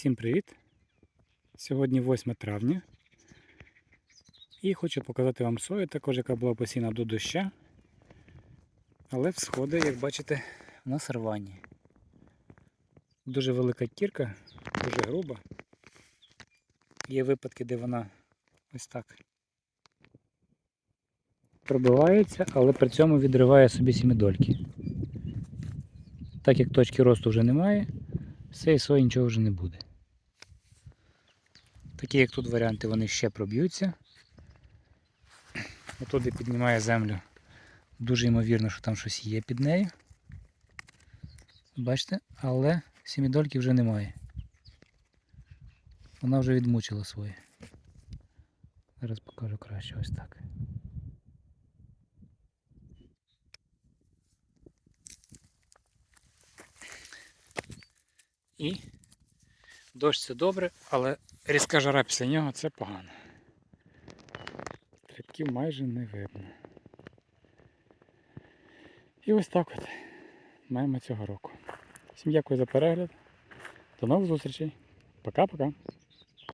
Всім привіт! Сьогодні 8 травня. І хочу показати вам сою, також яка була посіяна до доща. Але всходи, як бачите, на сорванні. Дуже велика кірка, дуже груба. Є випадки, де вона ось так пробивається, але при цьому відриває собі сімідольки. Так як точки росту вже немає, з цієї сої нічого вже не буде. Такі, як тут варіанти, вони ще проб'ються. Отуди піднімає землю. Дуже ймовірно, що там щось є під нею. Бачите, але сімідольки вже немає. Вона вже відмучила своє. Зараз покажу краще ось так. І дощ це добре, але різка жара після нього це погано. Трибків майже не видно. І ось так от маємо цього року. Всім дякую за перегляд. До нових зустрічей. Пока-пока.